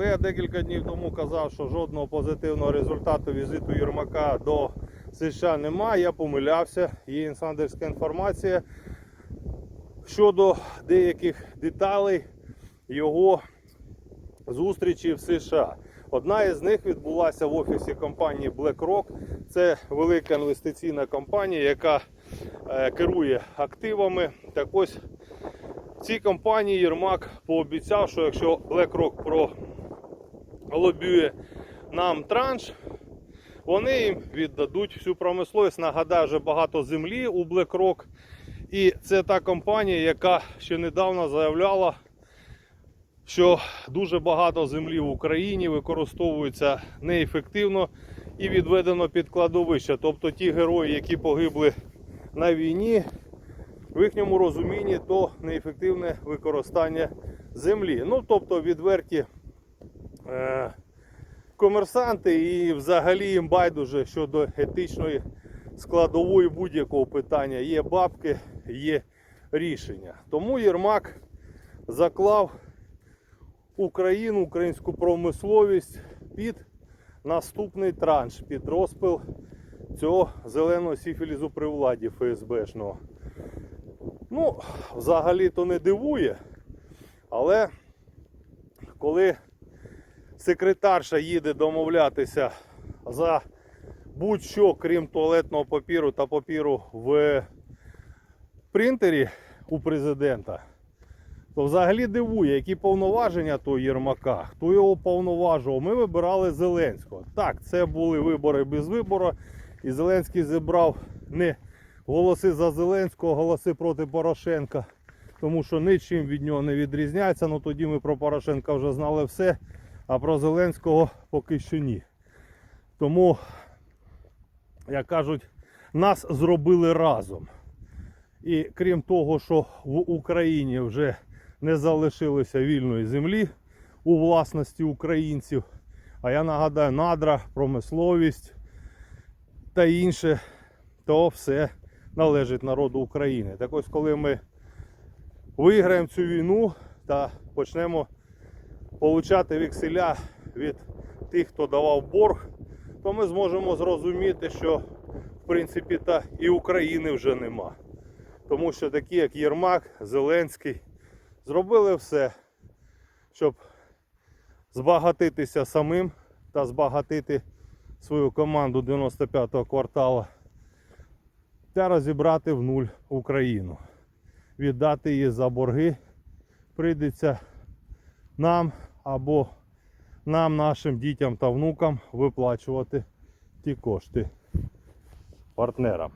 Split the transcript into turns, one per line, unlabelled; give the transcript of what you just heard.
Я декілька днів тому казав, що жодного позитивного результату візиту Єрмака до США немає, я помилявся. Є інсандерська інформація щодо деяких деталей його зустрічі в США. Одна із них відбулася в офісі компанії BlackRock. Це велика інвестиційна компанія, яка е, керує активами. Так ось цій компанії Єрмак пообіцяв, що якщо BlackRock пролобює нам транш, вони їм віддадуть всю промисловість. Нагадаю, вже багато землі у BlackRock. І це та компанія, яка ще недавно заявляла, що дуже багато землі в Україні використовується неефективно і відведено під кладовище. Тобто ті герої, які погибли на війні, в їхньому розумінні то неефективне використання землі. Ну, тобто відверті е, комерсанти і взагалі їм байдуже щодо етичної складової будь-якого питання. Є бабки, є рішення. Тому Єрмак заклав Україну, українську промисловість під наступний транш, під розпил цього зеленого сіфілізу при владі ФСБшного. Ну, взагалі то не дивує, але коли секретарша їде домовлятися за будь-що, крім туалетного папіру та папіру в принтері у президента, то взагалі дивує, які повноваження того Єрмака, хто його повноважував. Ми вибирали Зеленського. Так, це були вибори без вибору, і Зеленський зібрав не голоси за Зеленського, а голоси проти Порошенка. Тому що нічим від нього не відрізняється. Ну тоді ми про Порошенка вже знали все, а про Зеленського поки що ні. Тому, як кажуть, нас зробили разом. І крім того, що в Україні вже не залишилося вільної землі у власності українців. А я нагадаю, надра, промисловість та інше, то все належить народу України. Так ось, коли ми виграємо цю війну та почнемо получати векселя від тих, хто давав борг, то ми зможемо зрозуміти, що в принципі та і України вже нема. Тому що такі, як Єрмак, Зеленський, зробили все, щоб збагатитися самим та збагатити свою команду 95-го кварталу та розібрати в нуль Україну. Віддати її за борги прийдеться нам або нам, нашим дітям та внукам виплачувати ті кошти партнерам.